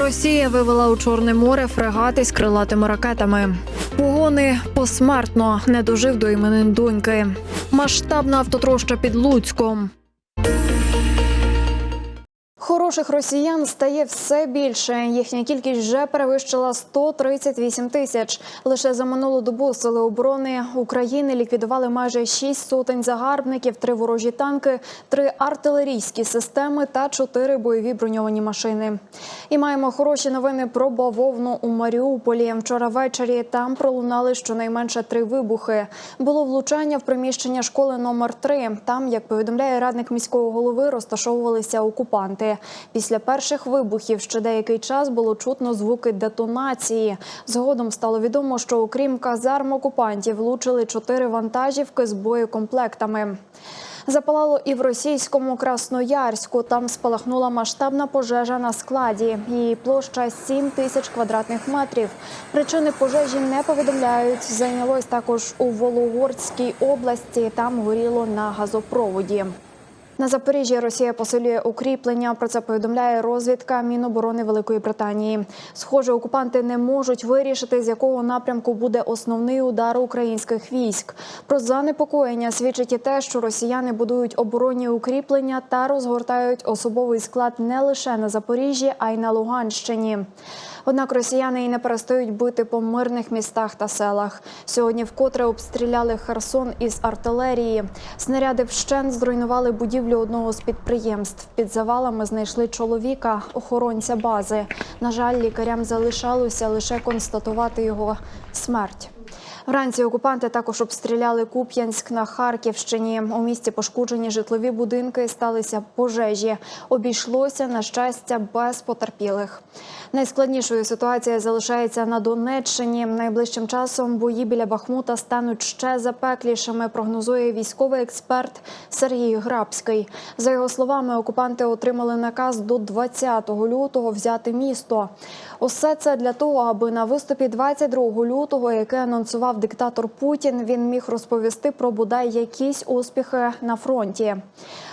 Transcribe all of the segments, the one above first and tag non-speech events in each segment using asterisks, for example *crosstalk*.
Росія вивела у Чорне море фрегати з крилатими ракетами. Погони посмертно не дожив до іменин доньки. Масштабна автотроща під Луцьком. Хороших росіян стає все більше. Їхня кількість вже перевищила 138 тисяч. Лише за минулу добу сили оборони України ліквідували майже 6 сотень загарбників, три ворожі танки, три артилерійські системи та чотири бойові броньовані машини. І маємо хороші новини про бавовну у Маріуполі. Вчора ввечері там пролунали щонайменше три вибухи. Було влучання в приміщення школи номер 3 Там, як повідомляє радник міського голови, розташовувалися окупанти. Після перших вибухів ще деякий час було чутно звуки детонації. Згодом стало відомо, що окрім казарм окупантів влучили чотири вантажівки з боєкомплектами. Запалало і в російському Красноярську. Там спалахнула масштабна пожежа на складі. Її площа 7 тисяч квадратних метрів. Причини пожежі не повідомляють. Зайнялось також у Вологорській області. Там горіло на газопроводі. На Запоріжжі Росія посилює укріплення. Про це повідомляє розвідка Міноборони Великої Британії. Схоже, окупанти не можуть вирішити, з якого напрямку буде основний удар українських військ. Про занепокоєння свідчить і те, що росіяни будують оборонні укріплення та розгортають особовий склад не лише на Запоріжжі, а й на Луганщині. Однак росіяни і не перестають бити по мирних містах та селах. Сьогодні вкотре обстріляли Херсон із артилерії. Снаряди вщент зруйнували будівлю одного з підприємств. Під завалами знайшли чоловіка, охоронця бази. На жаль, лікарям залишалося лише констатувати його смерть. Вранці окупанти також обстріляли Куп'янськ на Харківщині. У місті пошкоджені житлові будинки, сталися пожежі. Обійшлося на щастя без потерпілих. Найскладнішою ситуація залишається на Донеччині. Найближчим часом бої біля Бахмута стануть ще запеклішими. Прогнозує військовий експерт Сергій Грабський. За його словами, окупанти отримали наказ до 20 лютого взяти місто. Усе це для того, аби на виступі 22 лютого, яке анонсував диктатор Путін, він міг розповісти про бодай якісь успіхи на фронті.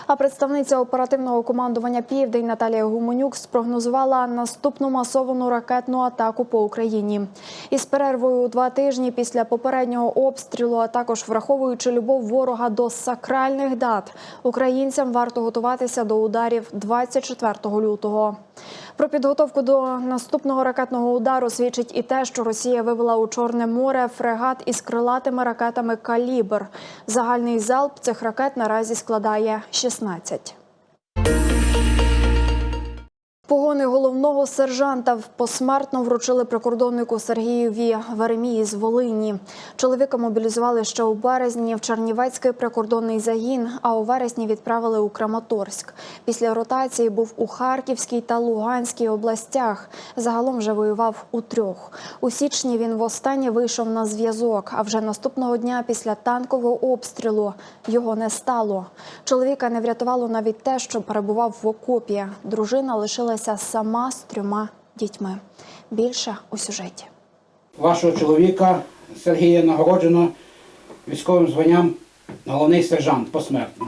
А представниця оперативного командування Південь Наталія Гуменюк спрогнозувала наступну масовану ракетну атаку по Україні. Із перервою у два тижні після попереднього обстрілу, а також враховуючи любов ворога до сакральних дат, українцям варто готуватися до ударів 24 лютого. Про підготовку до наступного ракетного удару свідчить і те, що Росія вивела у Чорне море фрегат із крилатими ракетами Калібр. Загальний залп цих ракет наразі складає 16. Погони головного сержанта посмертно вручили прикордоннику Сергієві Веремії з Волині. Чоловіка мобілізували ще у березні в Чернівецький прикордонний загін, а у вересні відправили у Краматорськ. Після ротації був у Харківській та Луганській областях. Загалом вже воював у трьох. У січні він востаннє вийшов на зв'язок. А вже наступного дня після танкового обстрілу його не стало. Чоловіка не врятувало навіть те, що перебував в окопі. Дружина лишилася сама з трьома дітьми. Більше у сюжеті. Вашого чоловіка Сергія нагороджено військовим званням головний сержант посмертно.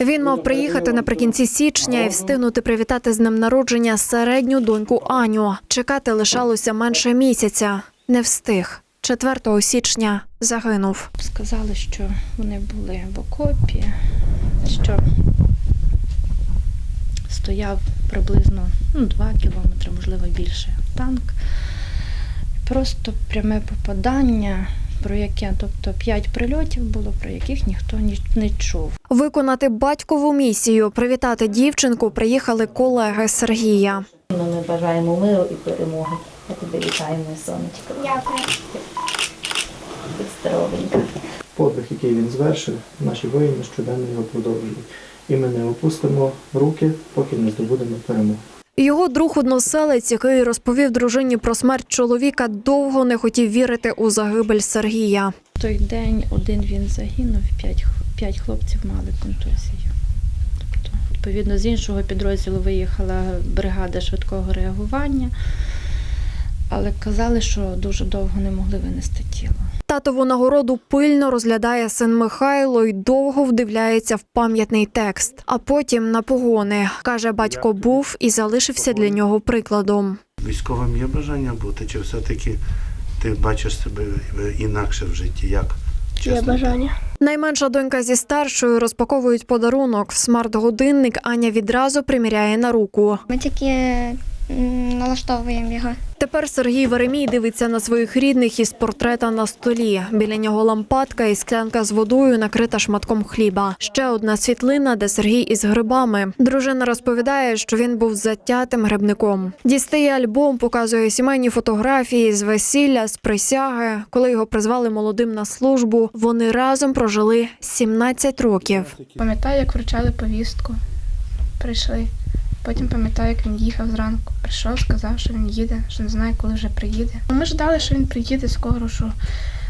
Він мав приїхати наприкінці січня і встигнути привітати з днем народження середню доньку Аню. Чекати лишалося менше місяця. Не встиг. 4 січня загинув. Сказали, що вони були в окопі, що стояв приблизно ну, 2 кілометри, можливо, більше танк. Просто пряме попадання, про яке, тобто 5 прильотів було, про яких ніхто ні- не чув. Виконати батькову місію, привітати дівчинку приїхали колеги Сергія. Ну, Ми бажаємо миру і перемоги. Я тебе вітаю, моє сонечко. Дякую. Здоровенька. Подвиг, який він звершив, наші воїни щоденно його продовжують. І ми не опустимо руки, поки не здобудемо перемогу. Його друг односелець, який розповів дружині про смерть чоловіка, довго не хотів вірити у загибель Сергія. В той день один він загинув, 5, 5 хлопців мали контузію. Тобто, Відповідно, з іншого підрозділу виїхала бригада швидкого реагування, але казали, що дуже довго не могли винести тіло. Татову нагороду пильно розглядає син Михайло й довго вдивляється в пам'ятний текст. А потім на погони каже, батько був і залишився для нього прикладом. Військовим є бажання бути, чи все-таки ти бачиш себе інакше в житті? Як? Є бажання. Найменша донька зі старшою розпаковують подарунок. Смарт-годинник Аня відразу приміряє на руку. Ми тільки налаштовуємо його. Тепер Сергій Веремій дивиться на своїх рідних із портрета на столі. Біля нього лампадка і склянка з водою накрита шматком хліба. Ще одна світлина, де Сергій із грибами. Дружина розповідає, що він був затятим грибником. Дістає альбом, показує сімейні фотографії з весілля, з присяги. Коли його призвали молодим на службу, вони разом прожили 17 років. Пам'ятаю, як вручали повістку. Прийшли. Потім пам'ятаю, як він їхав зранку. Прийшов, сказав, що він їде, що не знає, коли вже приїде. Ну, Ми ждали, що він приїде скоро, що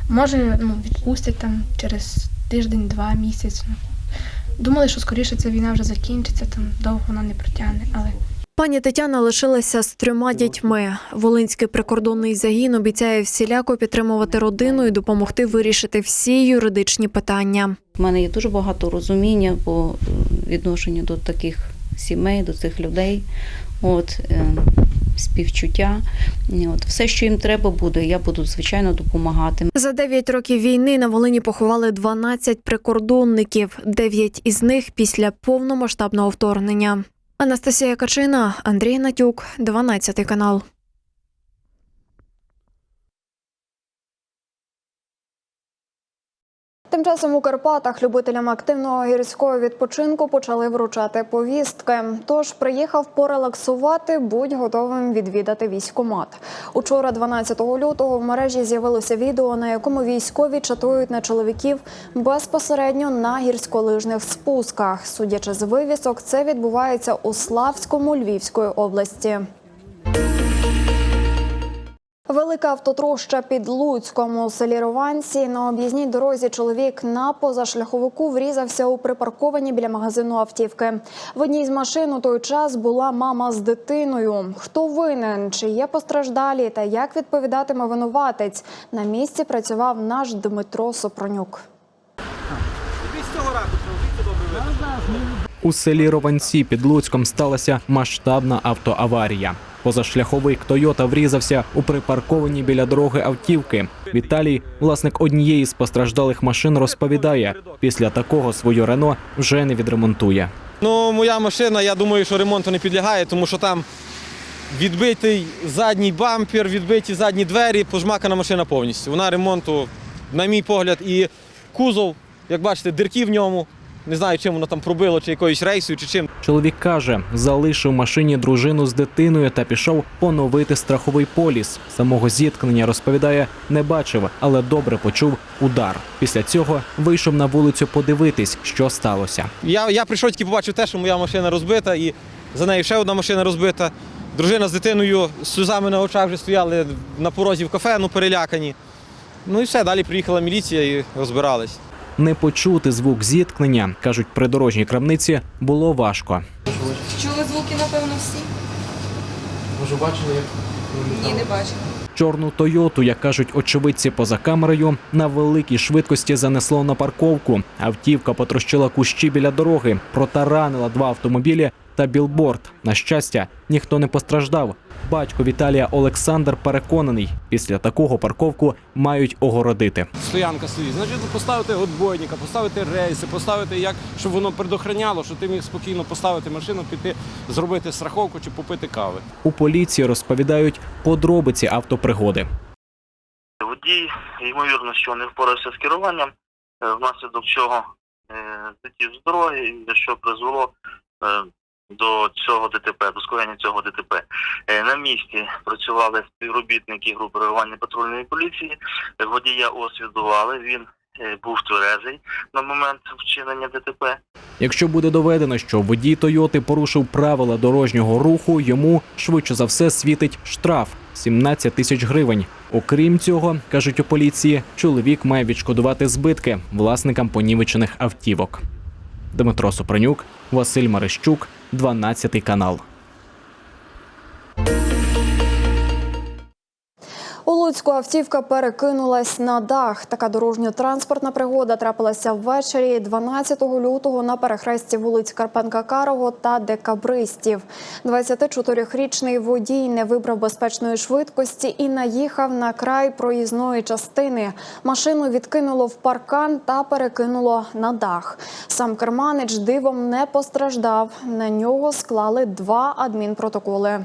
може ну, відпустять там через тиждень-два місяць. Думали, що скоріше ця війна вже закінчиться, там довго вона не протягне, але Пані Тетяна лишилася з трьома дітьми. Волинський прикордонний загін обіцяє всіляко підтримувати родину і допомогти вирішити всі юридичні питання. У мене є дуже багато розуміння по відношенню до таких сімей, до цих людей. От, е, співчуття. От, все, що їм треба буде, я буду звичайно допомагати. За 9 років війни на Волині поховали 12 прикордонників, 9 із них після повномасштабного вторгнення. Анастасія Качина, Андрій Натюк, 12 канал. Тим часом у Карпатах любителям активного гірського відпочинку почали вручати повістки. Тож приїхав порелаксувати, будь готовим відвідати військомат. Учора, 12 лютого, в мережі з'явилося відео, на якому військові чатують на чоловіків безпосередньо на гірськолижних спусках. Судячи з вивісок, це відбувається у Славському Львівської області. Велика автотроща під Луцьком у селі Рованці. На об'їзній дорозі чоловік на позашляховику врізався у припарковані біля магазину автівки. В одній з машин у той час була мама з дитиною. Хто винен? Чи є постраждалі? Та як відповідатиме винуватець? На місці працював наш Дмитро Сопронюк. У селі Рованці під Луцьком сталася масштабна автоаварія. Позашляховик Тойота врізався у припарковані біля дороги автівки. Віталій, власник однієї з постраждалих машин, розповідає, після такого свою Рено вже не відремонтує. Ну, моя машина, я думаю, що ремонту не підлягає, тому що там відбитий задній бампер, відбиті задні двері, пожмакана машина повністю. Вона ремонту, на мій погляд, і кузов, як бачите, дирки в ньому. Не знаю, чим воно там пробило, чи якоюсь рейсою, чи чим. Чоловік каже, залишив машині дружину з дитиною та пішов поновити страховий поліс. Самого зіткнення розповідає, не бачив, але добре почув удар. Після цього вийшов на вулицю подивитись, що сталося. Я, я прийшов тільки побачив те, що моя машина розбита, і за нею ще одна машина розбита. Дружина з дитиною з сльозами на очах вже стояли на порозі в кафе, ну перелякані. Ну і все, далі приїхала міліція і розбирались. Не почути звук зіткнення, кажуть придорожній крамниці, було важко. Чули звуки, напевно, всі? Може, бачили, як Ні, не бачили. Чорну Тойоту, як кажуть очевидці поза камерою, на великій швидкості занесло на парковку. Автівка потрощила кущі біля дороги, протаранила два автомобілі та білборд. На щастя, ніхто не постраждав. Батько Віталія Олександр переконаний, після такого парковку мають огородити. стоянка стоїть. Значить, поставити отбойника, поставити рейси, поставити як, щоб воно предохраняло, щоб ти міг спокійно поставити машину, піти, зробити страховку чи попити кави. У поліції розповідають подробиці автопригоди. Водій, ймовірно, що не впорався з керуванням, е, внаслідок чого е, злетів з дороги, що призвело е, до цього ДТП, до скоєння цього ДТП. Е, На місці працювали співробітники групи реагування патрульної поліції, водія освідували, він е, був тверезий на момент вчинення ДТП. Якщо буде доведено, що водій Тойоти порушив правила дорожнього руху, йому швидше за все світить штраф 17 тисяч гривень. Окрім цього, кажуть у поліції, чоловік має відшкодувати збитки власникам понівечених автівок. Дмитро Супронюк, Василь Марищук, 12 канал. У Луцьку автівка перекинулась на дах. Така дорожньо-транспортна пригода трапилася ввечері 12 лютого на перехресті вулиць Карпенка Карого та Декабристів. 24-річний водій не вибрав безпечної швидкості і наїхав на край проїзної частини. Машину відкинуло в паркан та перекинуло на дах. Сам керманич дивом не постраждав. На нього склали два адмінпротоколи.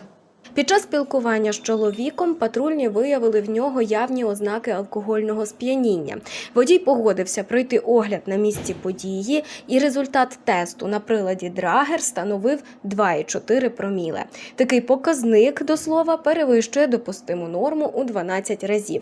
Під час спілкування з чоловіком патрульні виявили в нього явні ознаки алкогольного сп'яніння. Водій погодився пройти огляд на місці події, і результат тесту на приладі Драгер становив 2,4 проміле. Такий показник, до слова, перевищує допустиму норму у 12 разів.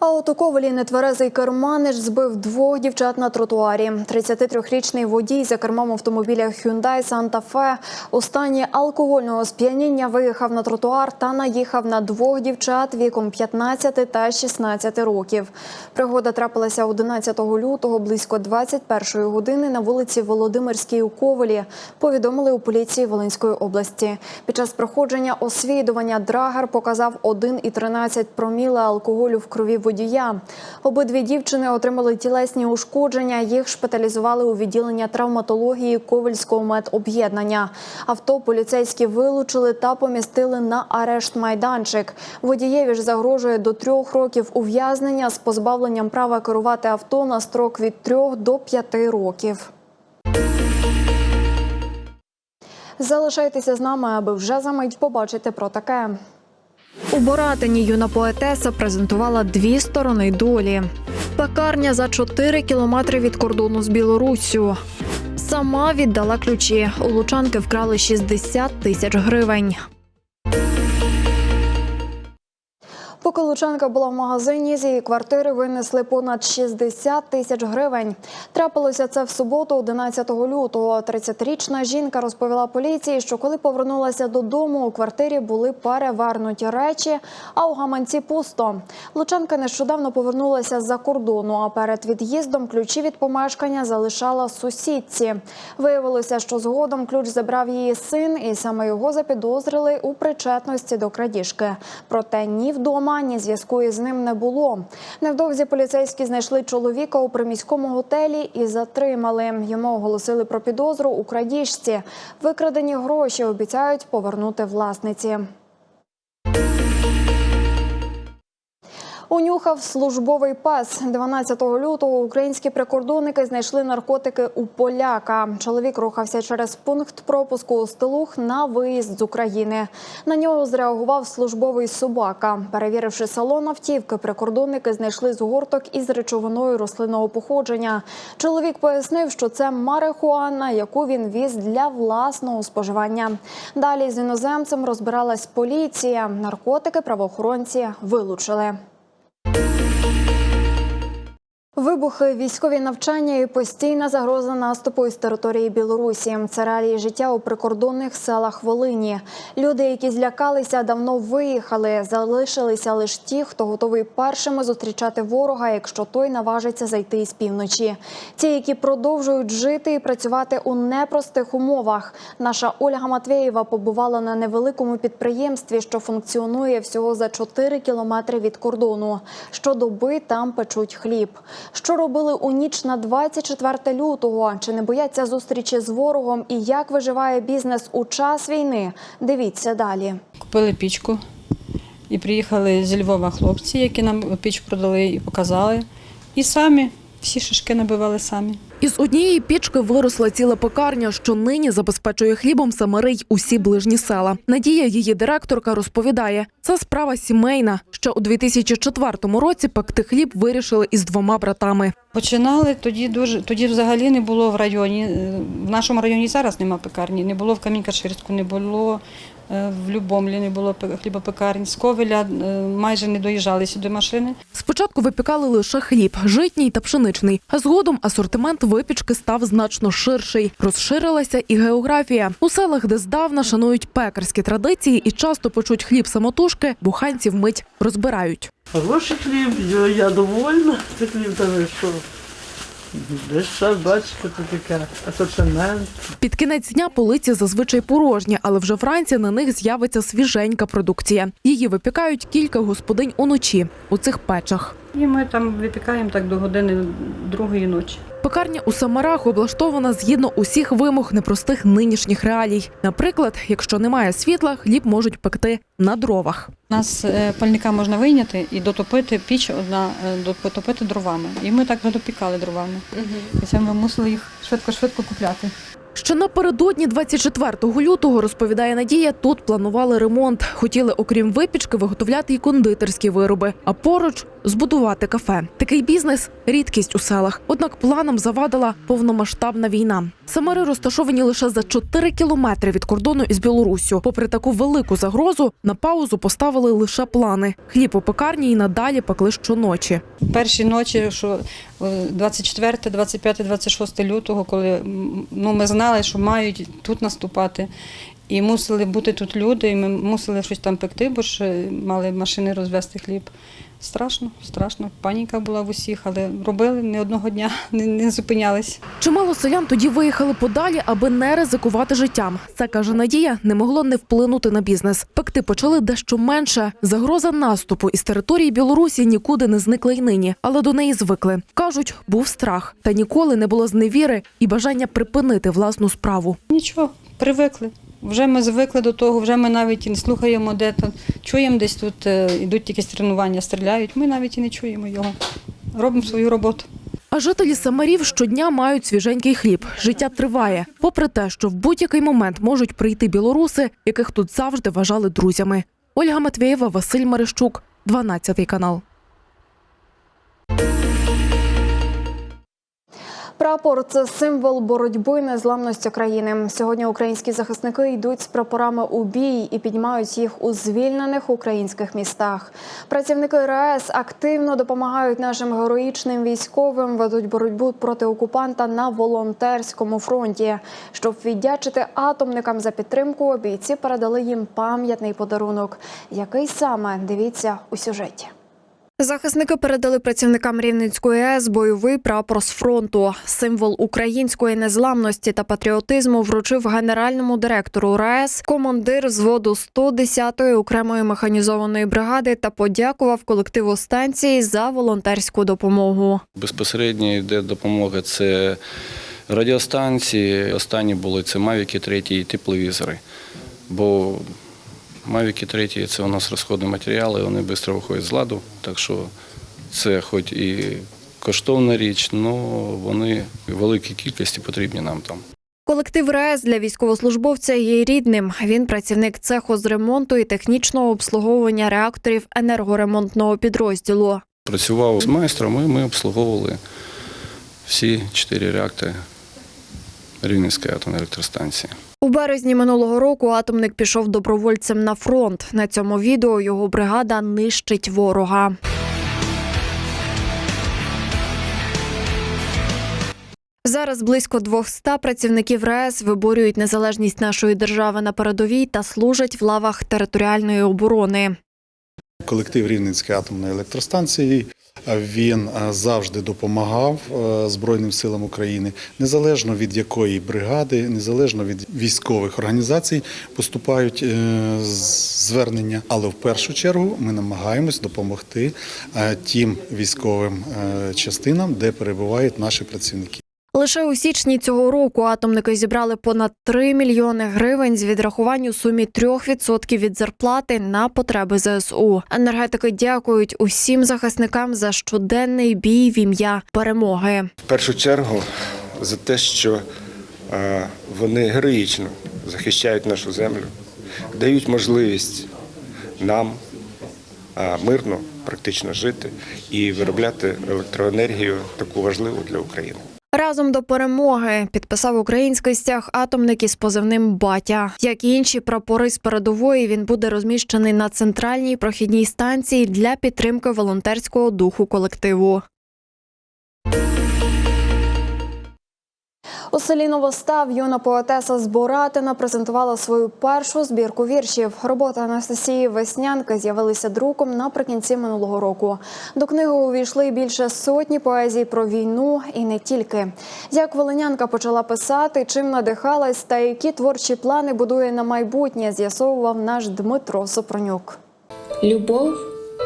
А от у Ковелі нетверезий керманич збив двох дівчат на тротуарі. 33-річний водій за кермом автомобіля Hyundai Santa Fe у стані алкогольного сп'яніння виїхав на тротуар та наїхав на двох дівчат віком 15 та 16 років. Пригода трапилася 11 лютого близько 21 години на вулиці Володимирській у Ковелі. Повідомили у поліції Волинської області. Під час проходження освідування Драгер показав 1,13 проміла алкоголю в крові водія. Обидві дівчини отримали тілесні ушкодження. Їх шпиталізували у відділення травматології Ковельського медоб'єднання. Авто поліцейські вилучили та помістили на арешт майданчик. Водієві ж загрожує до трьох років ув'язнення з позбавленням права керувати авто на строк від трьох до п'яти років. Залишайтеся з нами, аби вже за мить побачити про таке. У Боратині юна поетеса презентувала дві сторони долі. Пекарня за 4 кілометри від кордону з Білоруссю. Сама віддала ключі. У лучанки вкрали 60 тисяч гривень. Поки Лучанка була в магазині, з її квартири винесли понад 60 тисяч гривень. Трапилося це в суботу, 11 лютого. 30-річна жінка розповіла поліції, що коли повернулася додому, у квартирі були перевернуті речі, а у гаманці пусто. Лучанка нещодавно повернулася з-за кордону, а перед від'їздом ключі від помешкання залишала сусідці. Виявилося, що згодом ключ забрав її син, і саме його запідозрили у причетності до крадіжки. Проте ні вдома, ні зв'язку із ним не було. Невдовзі поліцейські знайшли чоловіка у приміському готелі і затримали. Йому оголосили про підозру у крадіжці. Викрадені гроші обіцяють повернути власниці. Унюхав службовий пес 12 лютого. Українські прикордонники знайшли наркотики у поляка. Чоловік рухався через пункт пропуску у Стелух на виїзд з України. На нього зреагував службовий собака. Перевіривши салон автівки, прикордонники знайшли згорток із речовиною рослинного походження. Чоловік пояснив, що це марихуана, яку він віз для власного споживання. Далі з іноземцем розбиралась поліція. Наркотики правоохоронці вилучили. Вибухи, військові навчання і постійна загроза наступу із території Білорусі. Це реалії життя у прикордонних селах Волині. Люди, які злякалися, давно виїхали. Залишилися лише ті, хто готовий першими зустрічати ворога, якщо той наважиться зайти із півночі. Ті, які продовжують жити і працювати у непростих умовах. Наша Ольга Матвєєва побувала на невеликому підприємстві, що функціонує всього за 4 кілометри від кордону. Щодоби там печуть хліб. Що робили у ніч на 24 лютого? Чи не бояться зустрічі з ворогом? І як виживає бізнес у час війни? Дивіться далі. Купили пічку і приїхали зі Львова хлопці, які нам піч продали і показали. І самі всі шишки набивали самі. Із однієї пічки виросла ціла пекарня, що нині забезпечує хлібом самарий усі ближні села. Надія, її директорка, розповідає, це справа сімейна. Ще у 2004 році пекти хліб вирішили із двома братами. Починали тоді дуже тоді взагалі не було в районі. е, В нашому районі зараз нема пекарні, не було в Камінь-Каширську, не було в Любомлі, не було пе- хлібопекарень. З Ковеля е, майже не доїжджали сюди машини. Спочатку випікали лише хліб, житній та пшеничний, а згодом асортимент випічки став значно ширший. Розширилася і географія. У селах, де здавна шанують пекарські традиції і часто печуть хліб самотужки, буханці вмить розбирають. Хороший хліб, я- я довольна. Це хліб там що. Під кінець дня полиці зазвичай порожні, але вже вранці на них з'явиться свіженька продукція. Її випікають кілька господинь уночі у цих печах. І ми там випікаємо так до години другої ночі. Пекарня у Самарах облаштована згідно усіх вимог непростих нинішніх реалій. Наприклад, якщо немає світла, хліб можуть пекти на дровах. У нас е, пальника можна вийняти і дотопити піч одна, е, дотопити дровами. І ми так допікали дровами. І це ми мусили їх швидко-швидко купляти. Ще напередодні 24 лютого, розповідає Надія, тут планували ремонт. Хотіли, окрім випічки, виготовляти і кондитерські вироби, а поруч збудувати кафе. Такий бізнес рідкість у селах. Однак планам завадила повномасштабна війна. Самари розташовані лише за 4 кілометри від кордону із Білоруссю. Попри таку велику загрозу, на паузу поставили лише плани. Хліб у пекарні і надалі пекли щоночі. Перші ночі, що е, 24, 25, 26 лютого, коли ну, ми знали, що мають тут наступати. І мусили бути тут люди, і ми мусили щось там пекти, бо ж е, мали машини розвести хліб. Страшно, страшно. Паніка була в усіх, але робили не одного дня, *laughs* не, не зупинялись. Чимало селян тоді виїхали подалі, аби не ризикувати життям. Це каже Надія, не могло не вплинути на бізнес. Пекти почали дещо менше. Загроза наступу із території Білорусі нікуди не зникла й нині, але до неї звикли. кажуть, був страх, та ніколи не було зневіри і бажання припинити власну справу. Нічого, привикли. Вже ми звикли до того, вже ми навіть і не слухаємо, де там чуємо десь тут е, йдуть якісь тренування, стріляють. Ми навіть і не чуємо його. Робимо свою роботу. А жителі Самарів щодня мають свіженький хліб. Життя триває, попри те, що в будь-який момент можуть прийти білоруси, яких тут завжди вважали друзями. Ольга Матвєєва, Василь Мерещук, 12 канал. Прапор це символ боротьби незламності країни. Сьогодні українські захисники йдуть з прапорами у бій і піднімають їх у звільнених українських містах. Працівники РАЕС активно допомагають нашим героїчним військовим, ведуть боротьбу проти окупанта на волонтерському фронті. Щоб віддячити атомникам за підтримку, бійці передали їм пам'ятний подарунок. Який саме дивіться у сюжеті. Захисники передали працівникам Рівненської АЕС бойовий прапор з фронту. Символ української незламності та патріотизму вручив генеральному директору РАЕС, командир взводу 110-ї окремої механізованої бригади та подякував колективу станції за волонтерську допомогу. Безпосередньо йде допомога це радіостанції. Останні були це Мавіки 3 і тепловізори. Бо Мавіки 3 це у нас розходні матеріали, вони швидко виходять з ладу. Так що це хоч і коштовна річ, але вони в великій кількості потрібні нам там. Колектив РАЕС для військовослужбовця є рідним. Він працівник цеху з ремонту і технічного обслуговування реакторів енергоремонтного підрозділу. Працював з майстром і ми обслуговували всі чотири реактори Рівненської атомної електростанції. У березні минулого року атомник пішов добровольцем на фронт. На цьому відео його бригада нищить ворога. Зараз близько 200 працівників РАЕС виборюють незалежність нашої держави на передовій та служать в лавах територіальної оборони. Колектив Рівненської атомної електростанції він е, завжди допомагав е, Збройним силам України, незалежно від якої бригади, незалежно від військових організацій поступають е, звернення. Але в першу чергу ми намагаємось допомогти тим військовим частинам, де перебувають наші працівники. Лише у січні цього року атомники зібрали понад 3 мільйони гривень з відрахувань у сумі 3% від зарплати на потреби ЗСУ. Енергетики дякують усім захисникам за щоденний бій в ім'я перемоги. В першу чергу за те, що е, вони героїчно захищають нашу землю, дають можливість нам е, мирно практично жити і виробляти електроенергію таку важливу для України. Разом до перемоги підписав український стяг атомник із позивним Батя. Як і інші прапори з передової, він буде розміщений на центральній прохідній станції для підтримки волонтерського духу колективу. У селі Новостав юна поетеса з Боратина презентувала свою першу збірку віршів. Роботи Анастасії Веснянки з'явилися друком наприкінці минулого року. До книги увійшли більше сотні поезій про війну і не тільки. Як волинянка почала писати, чим надихалась та які творчі плани будує на майбутнє, з'ясовував наш Дмитро Сопронюк. Любов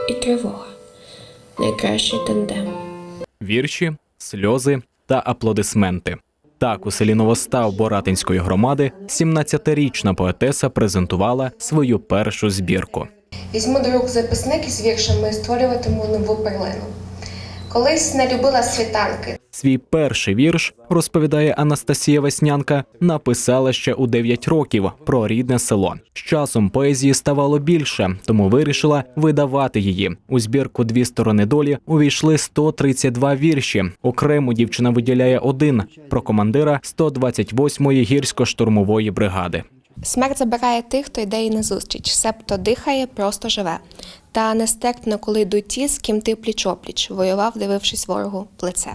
і тривога найкращий тандем. Вірші, сльози та аплодисменти. Так, у селі Новостав Боратинської громади 17-річна поетеса презентувала свою першу збірку. Візьму рук записник із віршами і створюватиму нову перлину. Колись не любила світанки. Свій перший вірш, розповідає Анастасія Веснянка, написала ще у 9 років про рідне село. З часом поезії ставало більше, тому вирішила видавати її. У збірку Дві сторони долі увійшли 132 вірші. Окремо дівчина виділяє один про командира 128-ї гірсько-штурмової бригади. Смерть забирає тих, хто йде їй назустріч, себто дихає, просто живе. Та нестерпно, коли йдуть ті, з ким ти пліч-опліч, воював, дивившись ворогу в плече.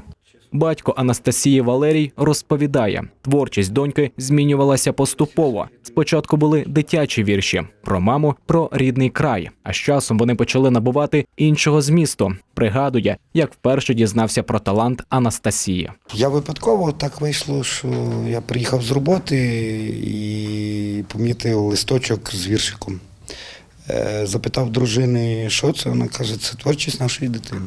Батько Анастасії Валерій розповідає, творчість доньки змінювалася поступово. Спочатку були дитячі вірші про маму, про рідний край. А з часом вони почали набувати іншого змісту. Пригадує, як вперше дізнався про талант Анастасії. Я випадково так вийшло, що я приїхав з роботи і помітив листочок з віршиком. Е, Запитав дружини, що це. Вона каже, це творчість нашої дитини.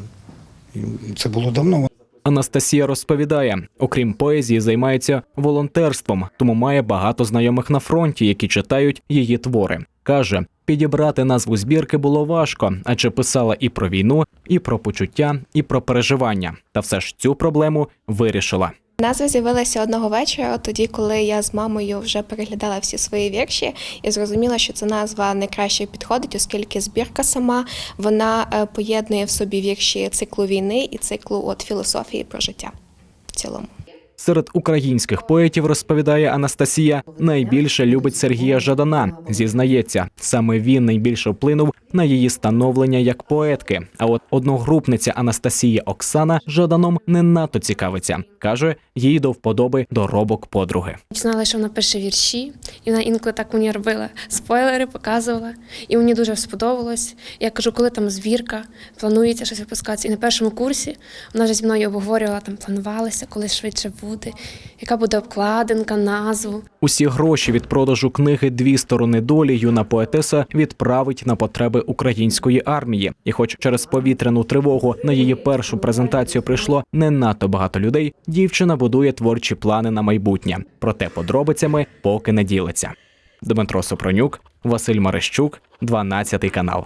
Це було давно. Анастасія розповідає, окрім поезії, займається волонтерством, тому має багато знайомих на фронті, які читають її твори. каже, підібрати назву збірки було важко, адже писала і про війну, і про почуття, і про переживання. Та все ж цю проблему вирішила. Назва з'явилася одного вечора, тоді, коли я з мамою вже переглядала всі свої вірші і зрозуміла, що ця назва найкраще підходить, оскільки збірка сама вона е, поєднує в собі вірші циклу війни і циклу от філософії про життя в цілому. Серед українських поетів розповідає Анастасія, найбільше любить Сергія Жадана. Зізнається, саме він найбільше вплинув на її становлення як поетки. А от одногрупниця Анастасії Оксана Жаданом не надто цікавиться. каже, їй до вподоби доробок подруги. Знала, що вона пише вірші, і вона інколи так мені робила спойлери, показувала, і мені дуже сподобалось. Я кажу, коли там звірка, планується щось випускатися. І на першому курсі вона вже зі мною обговорювала, там планувалися, коли швидше буде, яка буде обкладинка, назву. Усі гроші від продажу книги Дві сторони долі юна поетеса відправить на потреби української армії. І, хоч через повітряну тривогу на її першу презентацію прийшло не надто багато людей, дівчина будує творчі плани на майбутнє. Проте подробицями поки не ділиться. Дмитро Сопронюк, Василь Марищук, 12 канал.